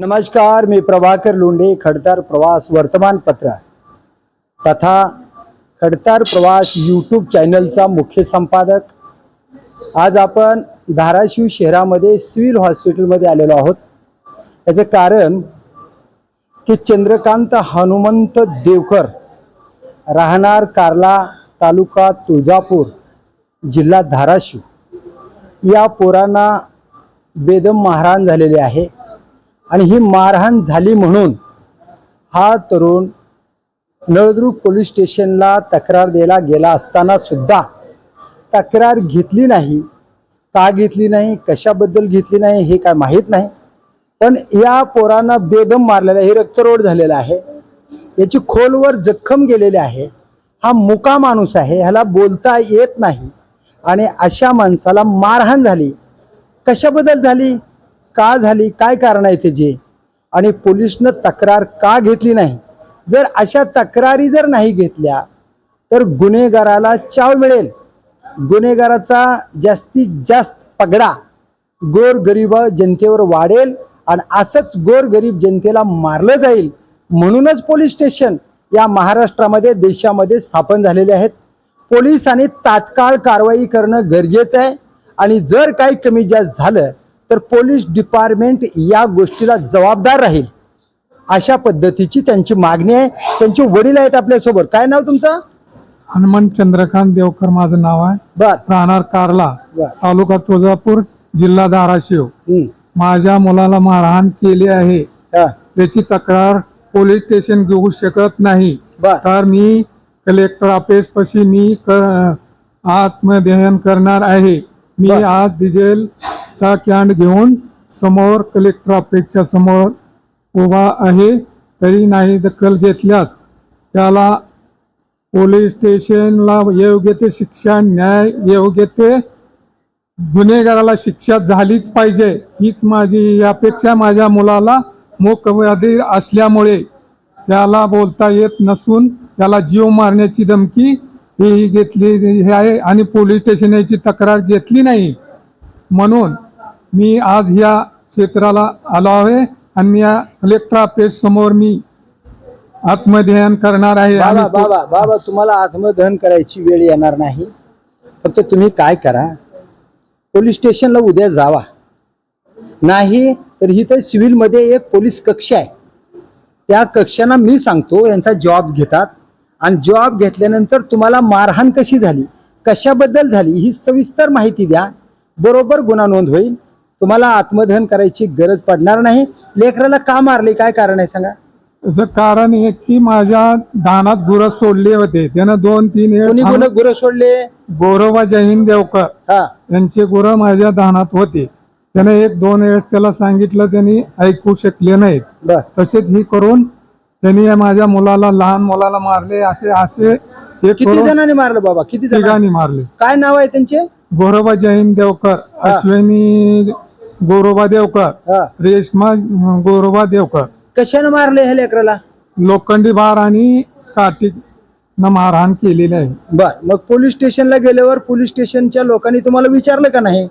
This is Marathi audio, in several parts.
नमस्कार मी प्रभाकर लोंढे खडतार प्रवास वर्तमानपत्र तथा खडतार प्रवास यूट्यूब चॅनलचा मुख्य संपादक. आज आपण धाराशिव शहरामध्ये सिव्हिल हॉस्पिटलमध्ये आलेलो आहोत. याचं कारण की चंद्रकांत हनुमंत देवकर राहणार कार्ला तालुका तुळजापूर जिल्हा धाराशिव. या पोरांना बेदम मारहाण झालेले आहे. आणि ही मारहाण झाली म्हणून हा तरुण नळदुर्ग पोलीस स्टेशनला तक्रार द्यायला गेला असताना सुद्धा तक्रार घेतली नाही. का घेतली नाही? कशाबद्दल घेतली नाही? हे काय माहीत नाही. पण या पोरांना बेदम मारलेला आहे. हे रक्तरोड झालेला आहे. याची खोलवर जखम गेलेली आहे. हा मुका माणूस आहे. ह्याला बोलता येत नाही. आणि अशा माणसाला मारहाण झाली. कशाबद्दल झाली? का झाली काय कारण आहे त्याचे? आणि पोलिसनं तक्रार का घेतली नाही? जर अशा तक्रारी जर नाही घेतल्या तर गुन्हेगाराला चाव मिळेल. गुन्हेगाराचा जास्तीत जास्त पगडा गोरगरीब जनतेवर वाढेल आणि असंच गोरगरीब जनतेला मारलं जाईल म्हणूनच पोलीस स्टेशन या महाराष्ट्रामध्ये देशामध्ये स्थापन झालेले आहेत. पोलिसांनी तात्काळ कारवाई करणं गरजेचं आहे आणि जर काही कमी जास्त झालं तर पोलीस डिपार्टमेंट या गोष्टीला जबाबदार राहील. अशा पद्धतीची त्यांची मागणी आहे. त्यांचे वडील आहेत आपल्यासोबत. काय नाव तुमचं? हनुमंत चंद्रकांत देवकर माझं नाव आहे. बर. राहणार कारला बर. तालुका तुळजापूर जिल्हा धाराशिव. हम्म. माझ्या मुलाला मारहाण केली आहे. हा. त्याची तक्रार पोलीस स्टेशन घेऊ शकत नाही. बर. तर मी कलेक्टर ऑफिस पशी मी क- आत्मदहन करणार आहे. मी. आज डिझेलचा कॅन्ड घेऊन समोर कलेक्टर ऑफिसच्या समोर उभा आहे. तरी नाही दखल घेतल्यास त्याला पोलीस स्टेशनला योग्य ते शिक्षा न्याय योग्य ते गुन्हेगाराला शिक्षा झालीच पाहिजे. हीच माझी अपेक्षा माझ्या मुलाला मूकबधीर असल्यामुळे त्याला बोलता येत नसून त्याला जीव मारण्याची धमकी ही घेतली हे आहे आणि पोलीस स्टेशन याची तक्रार घेतली नाही. म्हणून मी आज ह्या क्षेत्राला आलो आहे आणि मी या कलेक्टर ऑफिस समोर मी आत्मध्यान करणार आहे बाबा बाबा बाबा तुम्हाला आत्मदहन करायची वेळ येणार नाही. फक्त तुम्ही काय करा पोलीस स्टेशनला उद्या जावा. नाही तर इथं सिव्हिलमध्ये एक पोलीस कक्ष आहे. त्या कक्षांना मी सांगतो यांचा जॉब घेतात. आणि जॉब घेतल्यानंतर तुम्हाला मारहाण कशी झाली कशाबद्दल झाली ही सविस्तर माहिती द्या. बरोबर गुन्हा नोंद होईल. तुम्हाला आत्मदहन करायची गरज पडणार नाही. लेकराला का मारले काय कारण आहे सांगा? त्याचं कारण हे की माझ्या दानात गुरं सोडले होते. त्यानं दोन तीन कोणी गुन्हे गुरं सोडले? गौरवा जयहिंद देवकर हा. यांचे गुरं माझ्या दानात होते. त्याने एक दोन वेळेस त्याला सांगितलं त्यांनी ऐकू शकले नाहीत. बर. तसेच ही करून त्यांनी माझ्या मुलाला लहान मुलाला मारले असे असे एक किती जणांनी मारलं बाबा? किती जण तिघांनी मारले. काय नाव आहे त्यांचे? गौरवा जयहिंद देवकर हा. अश्विनी गौरवा देवकर हा. रेशमा अं, गौरवा देवकर. कशाने मारले हे लेकराला? लोखंडी भार आणि काठी न मारहाण केलेली आहे. बर मग पोलीस स्टेशनला गेल्यावर पोलीस स्टेशनच्या लोकांनी तुम्हाला विचारलं का नाही?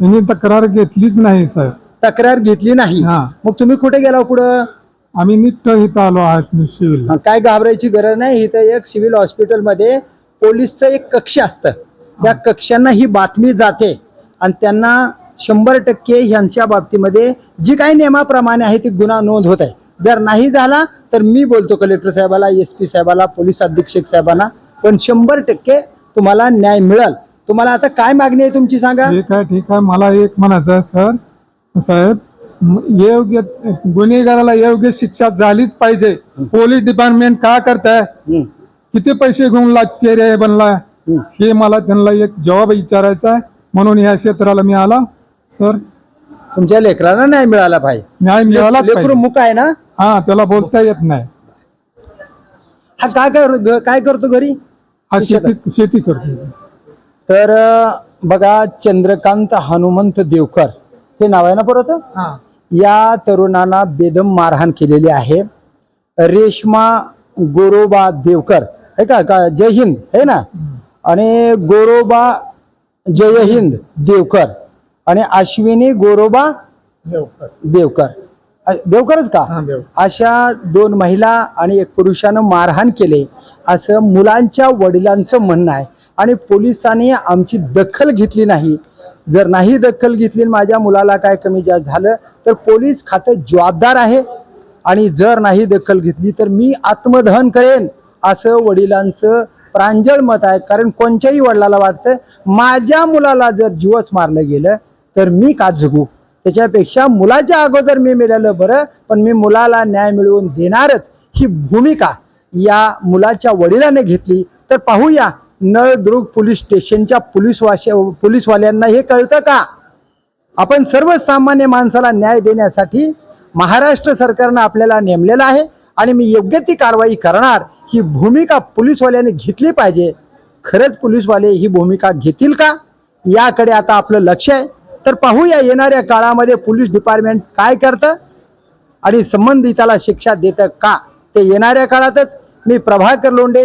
त्यांनी तक्रार घेतलीच नाही सर. तक्रार घेतली नाही. हा. मग तुम्ही कुठे गेला पुढं? आम्ही नीट इथं आलो आहे सिव्हिल हा, काय घाबरायची गरज नाही. इथं एक सिव्हिल हॉस्पिटलमध्ये पोलीसचं एक कक्ष असतं. त्या कक्षांना ही बातमी जाते आणि त्यांना शंभर टक्के ह्यांच्या बाबतीमध्ये जी काही नियमाप्रमाणे आहे ती गुन्हा नोंद होत आहे. जर नाही झाला तर मी बोलतो कलेक्टर साहेबाला एस पी साहेबाला पोलीस अधीक्षक साहेबांना पण शंभर टक्के तुम्हाला न्याय मिळेल. तुम्हाला आता काय मागणी आहे तुमची सांगा? ठीक आहे ठीक आहे. मला एक म्हणायचं आहे सर. साहेब योग्य गुन्हेगाराला योग्य शिक्षा झालीच पाहिजे. पोलीस डिपार्टमेंट का करताय? किती पैसे घेऊन लाचेरे बनला. हे मला त्यांना एक जबाब विचारायचा आहे. म्हणून या क्षेत्राला मी आला. सर तुमच्या लेकरांना न्याय मिळाला पाहिजे. न्याय पाहिजे. मुक आहे ना? हा त्याला बोलता येत नाही. हा काय कर काय करतो घरी? हा शेती शेती करतो. तर बघा चंद्रकांत हनुमंत देवकर. हे नाव आहे ना परत? हा. या तरुणांना बेदम मारहाण केलेली आहे. रेश्मा गोरोबा देवकर. आहे का का जय हिंद आहे ना? आणि गोरोबा जय हिंद देवकर. आणि अश्विनी गोरोबा देवकर. देवकरच का? हा अशा दोन महिला आणि एक पुरुषानं मारहाण केले. असं मुलांच्या वडिलांचं म्हणणं आहे. आणि पोलिसांनी आमची दखल घेतली नाही. जर नाही दखल घेतली माझ्या मुलाला काय कमी जास्त झालं तर पोलीस खातं जबाबदार आहे. आणि जर नाही दखल घेतली तर मी आत्मदहन करेन असं वडिलांचं प्रांजळ मत आहे. कारण कोणत्याही वडिलाला वाटतं माझ्या मुलाला जर जीवच मारलं गेलं तर मी का जगू? त्याच्यापेक्षा मुलाच्या अगोदर मी मिळालं बरं पण मी मुलाला न्याय मिळवून देणारच ही भूमिका या मुलाच्या वडिलाने घेतली. तर पाहूया नळदुर्ग पोलीस स्टेशनच्या पोलीसवाशा पोलीसवाल्यांना हे कळतं का? आपण सर्वसामान्य माणसाला न्याय देण्यासाठी महाराष्ट्र सरकारनं आपल्याला नेमलेलं आहे आणि मी योग्य ती कारवाई करणार ही भूमिका पोलीसवाल्याने घेतली पाहिजे. खरंच पोलीसवाले ही भूमिका घेतील का? याकडे आता आपलं लक्ष आहे. तर पाहूया येणाऱ्या काळामध्ये पोलीस डिपार्टमेंट काय करतं आणि संबंधिताला शिक्षा देतं का? ते येणाऱ्या काळातच. मी प्रभाकर लोंडे